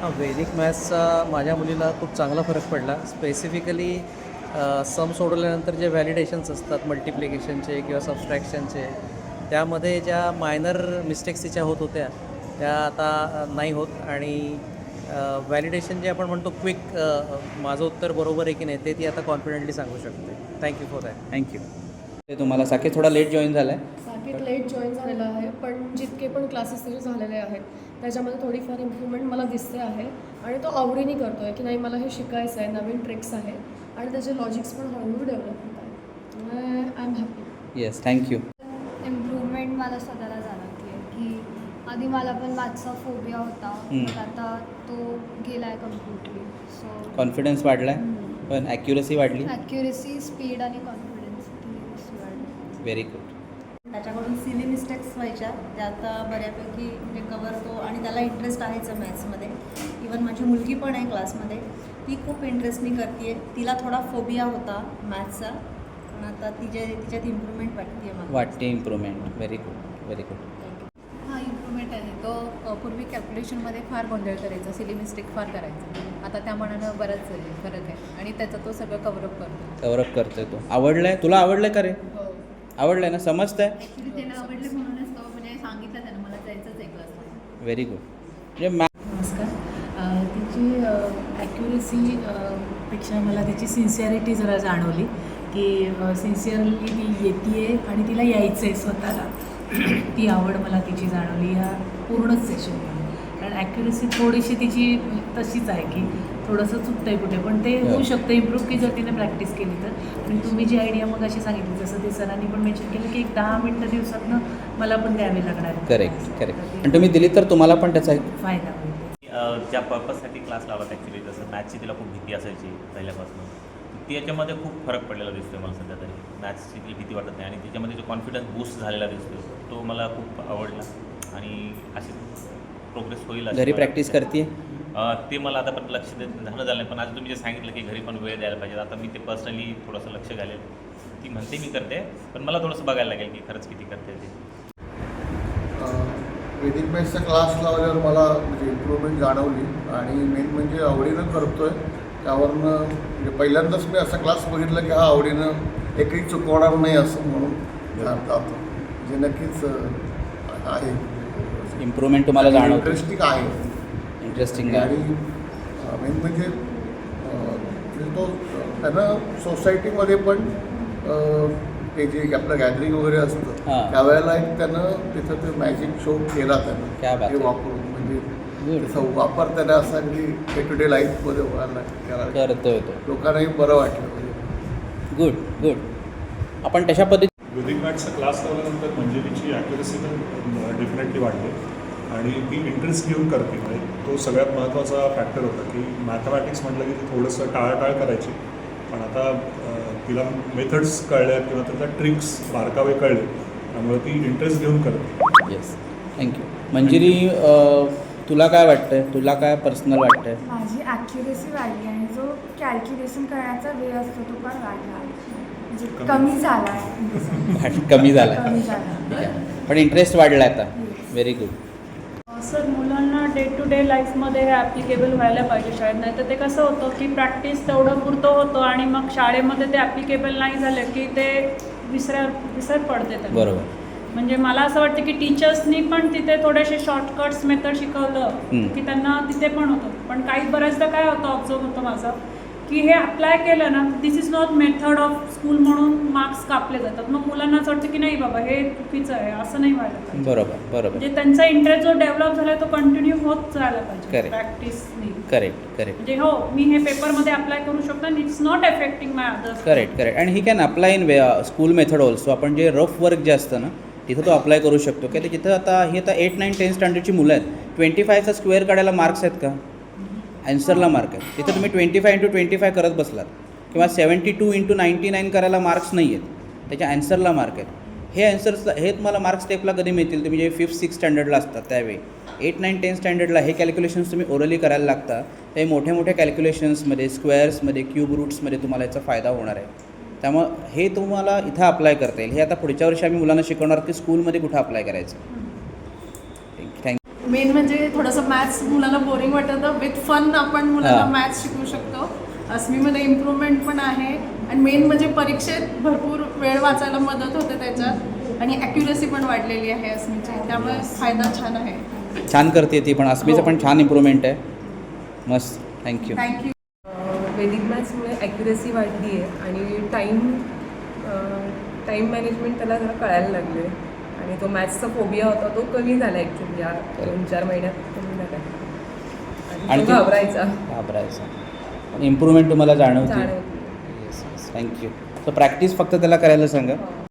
हां वैदिक मॅथ्सचा माझ्या मुलीला खूप चांगला फरक पडला. स्पेसिफिकली सम सोडवल्यानंतर जे व्हॅलिडेशन्स असतात मल्टिप्लिकेशनचे किंवा सबस्ट्रॅक्शनचे त्यामध्ये ज्या मायनर मिस्टेक्स तिच्या होत होत्या त्या आता नाही होत. आणि व्हॅलिडेशन जे आपण म्हणतो क्विक माझं उत्तर बरोबर आहे की नाही ते ती आता कॉन्फिडेंटली सांगू शकते. थँक्यू फॉर दॅट थँक्यू ते तुम्हाला साकेत थोडा लेट जॉईन झाला आहे साकेत लेट जॉईन झालेला आहे पण जितके पण क्लासेस त्याचे झालेले आहेत त्याच्यामध्ये थोडीफार इम्प्रूव्हमेंट मला दिसते आहे. आणि तो आवडीने करतो आहे की नाही मला हे शिकायचं आहे नवीन ट्रिक्स आहेत आणि त्याचे लॉजिक्स पण हळूहळू डेव्हलप होत आहेत. I am happy yes thank you improvement मला स्वतःला जाणवते आहे की आधी मला पण मॅथ्सचा फोबिया होता. पण आता तो गेला आहे कम्प्लिटली सो कॉन्फिडन्स वाढला आहे पण ॲक्युरसी वाढली. ॲक्युरेसी स्पीड आणि कॉन्फिडन्स वाढली व्हेरी गुड त्याच्याकडून सिली मिस्टेक्स व्हायच्या. त्या आता बऱ्यापैकी म्हणजे कवर तो आणि त्याला इंटरेस्ट आहेच मॅथ्समध्ये इवन माझी मुलगी पण आहे क्लासमध्ये ती खूप इंटरेस्टनी करते तिला थोडा फोबिया होता मॅथ्सचा पण आता तिच्या तिच्यात इम्प्रूव्हमेंट वाटते मला. वाटते improvement very good very good हा इम्प्रूव्हमेंट आहे. तो पूर्वी कॅल्क्युलेशनमध्ये फार गोंधळ करायचा. सिली मिस्टेक फार करायचा. आता त्या मनानं बराच फरक आहे. आणि त्याचं तो सगळं कव्हरअप करतो. कवरअप करतोय तो. आवडलाय? तुला आवडलंय का रे? हो आवडलंय ना? समजतंय? आवडले तो म्हणजे सांगितलं त्यानं मला जायचंच आहे क्लासला व्हेरी गुड म्हणजे मॅ नमस्कार तिची ॲक्युरेसी पेक्षा मला तिची सिन्सिअरिटी जरा जाणवली की सिन्सिअरली ती येते आणि तिला यायचं आहे स्वतःला. ती आवड मला तिची जाणवली. ह्या पूर्णच सेशनमध्ये कारण ॲक्युरेसी थोडीशी तिची तशीच आहे की थोडंसं चुकतं आहे कुठे. पण ते होऊ शकतं इम्प्रूव्ह की जर तिने प्रॅक्टिस केली तर. आणि तुम्ही जी आयडिया मग अशी सांगितली जसं ते सरांनी पण मेन्शन केलं की एक दहा मिनटं दिवसातनं मला पण द्यावी लागणार आहे. करेक्ट करेक्ट आणि तुम्ही दिली तर तुम्हाला पण त्याचा एक फायदा होईल. ज्या पर्पजसाठी क्लास लावला ॲक्च्युली जसं मॅथ्सची तिला खूप भीती असायची पहिल्यापासून. ती याच्यामध्ये खूप फरक पडलेला दिसतोय मला सध्या तरी. मॅथ्सची ती भीती वाटत नाही. आणि त्याच्यामध्ये जो कॉन्फिडन्स बूस्ट झालेला दिसतो तो मला खूप आवडला. आणि अशी प्रोग्रेस होईल अशी घरी प्रॅक्टिस. करते ते मला आता पण लक्ष देत झालं झालं पण आज तुम्ही जे सांगितलं की घरी पण वेळ द्यायला पाहिजे आता मी ते पर्सनली थोडंसं लक्ष घालेल. ती म्हणते मी करते पण मला थोडंसं बघायला लागेल की खरंच किती करते ते. वेदिक मॅथ्सचा क्लास लावल्यावर मला म्हणजे इम्प्रूव्हमेंट जाणवली. आणि मेन म्हणजे आवडीनं करतो आहे त्यावरनं म्हणजे पहिल्यांदाच मी असा क्लास बघितला की हा आवडीनं एकही चुकवणार नाही असं म्हणून जातो म्हणजे नक्कीच आहे. इम्प्रूव्हमेंट तुम्हाला जाणवतं. इंटरेस्टिंग आहे. इंटरेस्टिंग आणि आहे मेन म्हणजे अं, म्हणजे तो त्यानं सोसायटीमध्ये पण अं, ते जे आपलं गॅदरिंग वगैरे असतं. त्यावेळेला एक त्यानं तिथं ते मॅजिक शो केला क्या त्यानं बात ते आहे. वापरून म्हणजे Good. त्याचा वापर त्याने असा अगदी डे टू डे लाईफमध्ये व्हायला केला करतोय तो. लोकांनाही बरं वाटलं. म्हणजे गुड गुड आपण तशा पद्धती वेदिक मॅथ्सचा क्लास लावल्यानंतर मंजिरीची ॲक्युरसी तर डेफिनेटली वाढली. आणि ती इंटरेस्ट घेऊन करते. म्हणजे तो सगळ्यात महत्त्वाचा फॅक्टर होता की मॅथमॅटिक्स म्हटलं की ती थोडंसं टाळाटाळ करायची. पण आता तिला मेथड्स कळल्या किंवा त्याच्या ट्रिक्स बारकावे कळले. त्यामुळे ती इंटरेस्ट घेऊन करते. येस थँक्यू मंजिरी तुला काय वाटतंय? तुला काय पर्सनल वाटतंय? माझी ॲक्युरेसी वाढली आणि जो कॅल्क्युलेशन करण्याचा वेळ असतो तो पण वाढला. कमी. झाला कमी झाला कमी झाला ठीक आहे. पण इंटरेस्ट वाढला आता. व्हेरी गुड सर मुलांना डे टू डे लाईफमध्ये हे ॲप्लिकेबल व्हायला पाहिजे शाळेत. नाही तर ते कसं होतं की प्रॅक्टिस तेवढं पुरतं होतं आणि मग शाळेमध्ये ते ॲप्लिकेबल नाही झालं की ते विसर विसर पडते. बरोबर. म्हणजे मला असं वाटतं की टीचर्सनी पण तिथे थोडेसे शॉर्टकट्स मेथड शिकवलं. की त्यांना तिथे पण होतं. पण काही बऱ्याचदा काय होतं ऑब्झर्व होतं माझं. की हे अप्लाय केलं ना this is not method of school म्हणून मार्क्स कापले जातात. मग मुलांना असं वाटतं की नाही बाबा हे चुकीचं आहे असं नाही व्हायला बरोबर बरोबर. म्हणजे त्यांचा इंटरेस्ट जो डेव्हलप झालाय तो कंटिन्यू होत जायला पाहिजे. प्रॅक्टिसनी करेक्ट करेक्ट म्हणजे हो मी हे पेपरमध्ये अप्लाय करू शकतो आणि it's not effecting my others correct correct आणि he can apply in school method also आपण जे रफ वर्क जे असतं ना तिथं तो अप्लाय करू शकतो. की जिथं आता ही आता एट नाईन टेन स्टँडर्डची मुलं आहेत. ट्वेंटी फायचा स्क्वेअर काढायला मार्क्स आहेत का? ॲन्सरला मार्क आहेत. तिथं तुम्ही twenty five into twenty five करत बसलात. किंवा seventy two into ninety nine करायला मार्क्स नाही आहेत त्याच्या ॲन्सरला मार्क आहेत. हे ॲन्सर्स हे तुम्हाला मार्क्स स्टेपला कधी मिळतील? तुम्ही जे फिफ्थ सिक्स स्टँडर्डला असतात त्यावेळी. एट नाईन टेन स्टँडर्डला हे कॅल्क्युलेशन्स तुम्ही ओरली करायला लागता. ते मोठ्या मोठ्या कॅल्क्युलेशन्समध्ये स्क्वेअर्समध्ये क्यूब रूट्समध्ये तुम्हाला याचा फायदा होणार आहे. त्यामुळं हे तुम्हाला इथं अप्लाय करता येईल. हे आता पुढच्या वर्षी आम्ही मुलांना शिकवणार की स्कूलमध्ये कुठं अप्लाय करायचं. थँक्यू मेन म्हणजे थोडंसं मॅथ्स मुलाला बोरिंग वाटतं विथ फन आपण मुलाला हा. मॅथ्स शिकवू शकतो. अस्मीमध्ये इम्प्रूव्हमेंट पण आहे. आणि मेन म्हणजे परीक्षेत भरपूर वेळ वाचायला मदत होते त्याच्यात. आणि ॲक्युरेसी पण वाढलेली आहे अस्मीची. त्यामुळे फायदा छान आहे. छान करते ती पण अस्मीचं हो. पण छान इम्प्रूव्हमेंट आहे. मस्त. Thank you thank you Vedic मॅथ्समुळे accuracy वाढली आहे आणि टाईम टाईम मॅनेजमेंट त्याला जरा कळायला लागले आणि तो मॅथ्सचा फोबिया होता तो कमी झाला ॲक्च्युली या दोन चार महिन्यात कमी झाला. आणि घाबरायचा. घाबरायचं. इम्प्रूव्हमेंट तुम्हाला जाणवते. थँक्यू सो प्रॅक्टिस फक्त त्याला करायला सांगा.